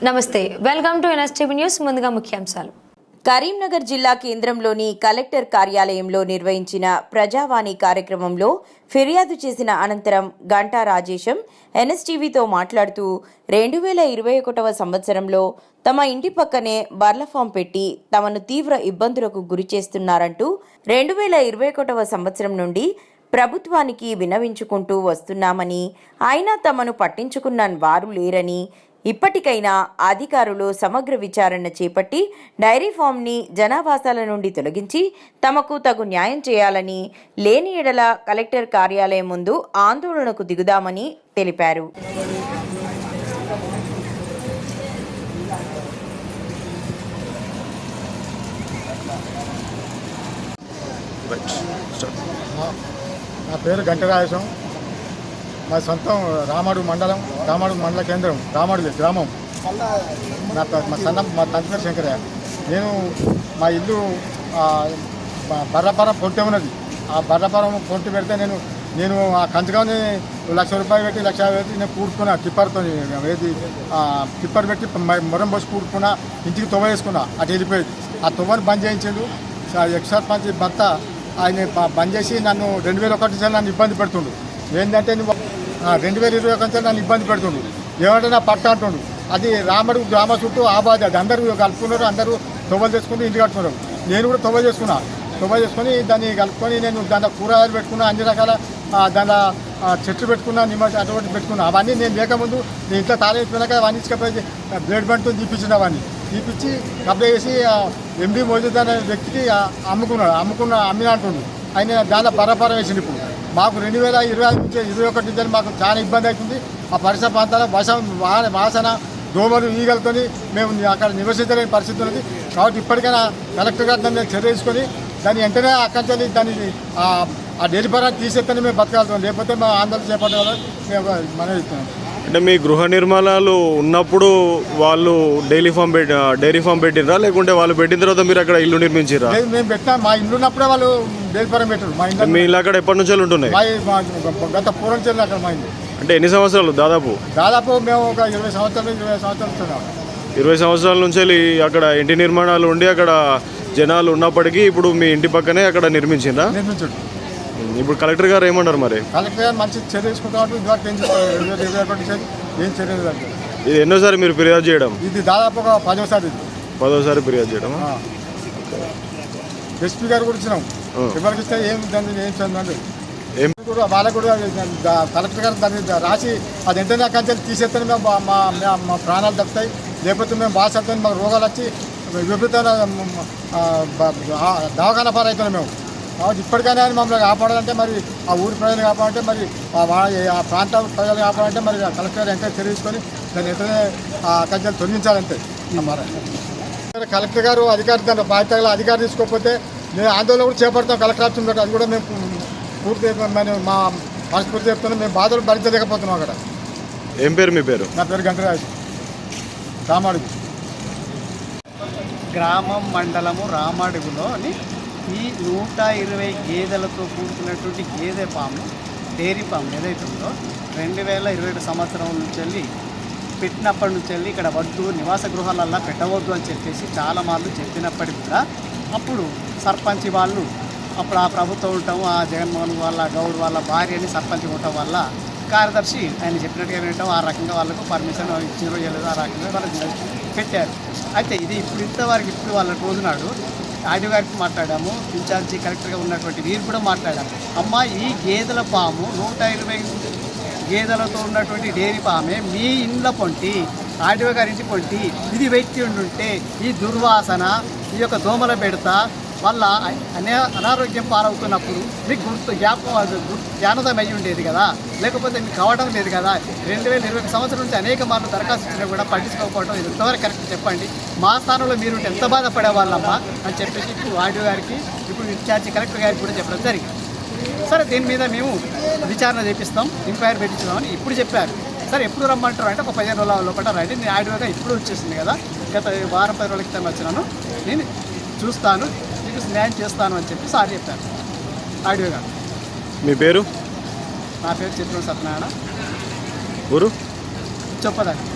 నమస్తే welcome to NSTV news ముందుగా ముఖ్యాంశాలు. కరీంనగర్ జిల్లా కేంద్రంలోని కలెక్టర్ కార్యాలయంలో నిర్వహించిన ప్రజావాణి కార్యక్రమంలో ఫిర్యాదు చేసిన అనంతరం గంటా రాజేశం ఎన్ఎస్టీవీతో మాట్లాడుతూ రెండు వేల ఇరవై ఒకటవ సంవత్సరంలో తమ ఇంటి పక్కనే బర్ల ఫామ్ పెట్టి తమను తీవ్ర ఇబ్బందులకు గురి చేస్తున్నారంటూ రెండు వేల ఇరవై ఒకటవ సంవత్సరం నుండి ప్రభుత్వానికి వినవించుకుంటూ వస్తున్నామని అయినా తమను పట్టించుకున్న వారు లేరని ఇప్పటికైనా అధికారులు సమగ్ర విచారణ చేపట్టి డైరీ ఫామ్ని జనావాసాల నుండి తొలగించి తమకు తగు న్యాయం చేయాలని లేని ఎడల కలెక్టర్ కార్యాలయం ముందు ఆందోళనకు దిగుదామని తెలిపారు. నా పేరు గంటరాయసం మా సొంతం రామాడు మండలం రామాడు మండల కేంద్రం రామాడు గ్రామం. నా మా సన్న మా తండ్రి శంకరయ్య. నేను మా ఇల్లు ఆ, బ- బర్రపర ఉన్నది. ఆ బర్రపరం పొట్టి పెడితే నేను నేను ఆ కంచగాని లక్ష రూపాయలు పెట్టి లక్ష పెట్టి నేను కూడుకున్నా టిప్పర్తో ఏది టిప్పర్ పెట్టి మొరం పోసి కూడుకున్నా ఇంటికి తొవ్వ వేసుకున్నా అటు వెళ్ళిపోయేది. ఆ తొవ్వని బంద్ చేయించాడు. ఎక్స్ సర్పంచ్ భర్త ఆయన బంద్ చేసి నన్ను రెండు వేల ఒకటి నన్ను ఇబ్బంది పెడుతుండు. ఏంటంటే నువ్వు రెండు వేల ఇరవై ఒకటి నన్ను ఇబ్బంది పెడుతుండు. ఏమంటే నా పట్ట అంటుండు. అది రామడు గ్రామ చుట్టూ ఆబాది అది అందరూ కలుపుకున్నారు అందరూ తొవ్వలు చేసుకుని ఇంటి కట్టుకున్నారు. నేను కూడా తొవ్వ చేసుకున్నా. తొవ్వ చేసుకొని దాన్ని కలుపుకొని నేను దాంట్లో కూరగాయలు పెట్టుకున్నా అన్ని రకాల దాంట్లో చెట్లు పెట్టుకున్నా నిమ్మ అటువంటి పెట్టుకున్నా. అవన్నీ నేను లేకముందు నేను ఇంట్లో తాళేసిపోయినాక అవన్నీ ఇసుకపోయి బ్లేడ్ బంట్తో తీపించిన అవన్నీ. తీపిచ్చి కబ్జా చేసి ఎండి మోజుద్ అనే వ్యక్తికి అమ్ముకున్నాడు. అమ్ముకున్న అమ్మిన అంటుండు. ఆయన దాంట్లో పరపరం వేసిండు ఇప్పుడు. మాకు రెండు వేల ఇరవై ఐదు నుంచి ఇరవై ఒకటి నుంచి మాకు చాలా ఇబ్బంది అవుతుంది. ఆ పరిసర ప్రాంతాల వశం వాసన దోమలు ఈగలతోని మేము అక్కడ నివసించలేని పరిస్థితి ఉన్నది. కాబట్టి ఇప్పటికైనా కలెక్టర్ గారు దాన్ని చర్య తీసుకొని దాన్ని వెంటనే అక్కడి నుంచి దాన్ని ఆ ఆ డెలివరీ తీసేస్తేనే మేము బతకాలుతాం లేకపోతే మేము ఆందోళన చేపట్టాలని మేము మనం ఇస్తున్నాం అంటే మీ గృహ నిర్మాణాలు ఉన్నప్పుడు వాళ్ళు డైలీ ఫామ్ పెట్టి డైరీ ఫామ్ పెట్టినరా లేకుంటే వాళ్ళు పెట్టిన తర్వాత మీరు అక్కడ ఇల్లు నిర్మించిరా మేము పెట్టినా. మా ఇల్లు ఉన్నప్పుడే వాళ్ళు డెలివరీ పెట్టారు మా ఇంట్లో మీ ఇల్లు అక్కడ ఎప్పటి నుంచి ఉంటున్నాయి? గత పూర్వం చెల్లి అక్కడ మా ఇల్లు. అంటే ఎన్ని సంవత్సరాలు దాదాపు? దాదాపు మేము ఒక ఇరవై సంవత్సరాలు ఇరవై సంవత్సరాలు ఉంటున్నాం. ఇరవై సంవత్సరాల నుంచి అక్కడ ఇంటి నిర్మాణాలు ఉండి అక్కడ జనాలు ఉన్నప్పటికీ ఇప్పుడు మీ ఇంటి పక్కనే అక్కడ నిర్మించిందా నిర్మించుడు. ఇప్పుడు కలెక్టర్ గారు ఏమన్నారు మరి? కలెక్టర్ గారు మంచి చర్య తీసుకుంటాం ఇదివరకు ఏం చేస్తారు? ఏం చర్య. ఇది ఎన్నోసారి మీరు ఫిర్యాదు చేయడం? ఇది దాదాపు ఒక పదోసారి ఇది. పదోసారి ఫిర్యాదు చేయడం ఎస్పీ గారు కూడా ఇచ్చినాం. ఎవరికి ఇస్తే ఏం దాన్ని ఏం చందండి ఏం? కూడా వాళ్ళకు కూడా కలెక్టర్ గారు దాన్ని రాసి అది వెంటనే కంచెలు తీసేస్తేనే మేము మా- మా ప్రాణాలు దక్కుతాయి లేకపోతే మేము బాగా మాకు రోగాలు వచ్చి విపరీతమైన దవాఖాన పాలవుతున్నాం మేము. కాబట్టి ఇప్పటికైనా మమ్మల్ని కాపాడాలంటే మరి ఆ ఊరి ప్రజలు కాపాడంటే మరి ఆ ప్రాంత ప్రజలు కాపాడంటే మరి ఆ కలెక్టర్ చర్య తీసుకొని దాన్ని కంచెలు తొలగించాలంతే మరి కలెక్టర్ గారు అధికారి తన బాధ్యతలు అధికారం తీసుకోకపోతే మేము ఆందోళన కూడా చేపడతాం కలెక్టర్ ఆఫీస్ ఉంటే అది కూడా మేము పూర్తి మేము మా మనస్ఫూర్తి చెప్తున్నాం. మేము బాధలు భరించలేకపోతున్నాం అక్కడ. ఏం పేరు మీ పేరు? నా పేరు గంటరాజు. రామాడు గ్రామం మండలము రామాడుగులోని ఈ నూట ఇరవై గేదెలతో కూడుకున్నటువంటి గేదె పాము డైరీ పాము ఏదైతే ఉందో రెండు వేల ఇరవై ఏడు సంవత్సరం నుంచి వెళ్ళి పెట్టినప్పటి నుంచి వెళ్ళి ఇక్కడ వద్దు నివాస గృహాలల్లో పెట్టవద్దు అని చెప్పేసి చాలా మార్లు చెప్పినప్పటికీ కూడా అప్పుడు సర్పంచ్ వాళ్ళు అప్పుడు ఆ ప్రభుత్వం ఉండటం ఆ జగన్మోహన్ వాళ్ళ గౌడ్ వాళ్ళ భార్యని సర్పంచ్ ఉండటం వల్ల కార్యదర్శి ఆయన చెప్పినట్టుగా వినటం ఆ రకంగా వాళ్ళకు పర్మిషన్ ఇచ్చిన చేయలేదు ఆ రకంగా వాళ్ళకి పెట్టారు. అయితే ఇది ఇప్పుడు ఇంతవరకు ఇప్పుడు వాళ్ళ రోజు నాడు ఆడియో గారికి మాట్లాడాము. ఇన్ఛార్జి కలెక్టర్గా ఉన్నటువంటి వీరు కూడా మాట్లాడాము అమ్మ ఈ గేదెల పాము నూట ఇరవై గేదెలతో ఉన్నటువంటి డైరీ పామే మీ ఇండ్ల పొంటి ఆడివ గారి ఇంటి పొంటి ఇది వ్యక్తి ఉండుంటే ఈ దుర్వాసన ఈ యొక్క దోమల బెడత వల్ల అనే అనారోగ్యం పాలవుతున్నప్పుడు మీకు గుర్తు జ్ఞాపకం అది గుర్తు జ్ఞానోదయం ఉండేది కదా? లేకపోతే మీకు కావడం లేదు కదా? రెండు వేల ఇరవై సంవత్సరం నుంచి అనేక మార్లు దరఖాస్తు ఇచ్చినా కూడా పట్టించుకోకపోవడం ఇది ఎంతవరకు కరెక్ట్ చెప్పండి. మా స్థానంలో మీరు ఎంత బాధపడేవాళ్ళమ్మా? అని చెప్పేసి ఇప్పుడు ఆడియో గారికి ఇప్పుడు ఇన్ఛార్జి కలెక్టర్ గారికి కూడా చెప్పడం జరిగింది. సరే దీని మీద మేము విచారణ చేపిస్తాం ఎంక్వైరీ పెట్టించుదామని ఇప్పుడు చెప్పారు. సరే ఎప్పుడు రమ్మంటారు అంటే ఒక పదిహేను రోజుల లోపల రండి. నేను ఆడియోగా ఇప్పుడు వచ్చేసింది కదా. గత వారం పది రోజుల క్రితం వచ్చినాను. నేను చూస్తాను. మీకు న్యాయం చేస్తాను అని చెప్పి సార్ చెప్పారు. ఆడియోగా మీ పేరు? నా పేరు చిత్రం సత్యనారాయణ. ఊరు? చెప్పదండి.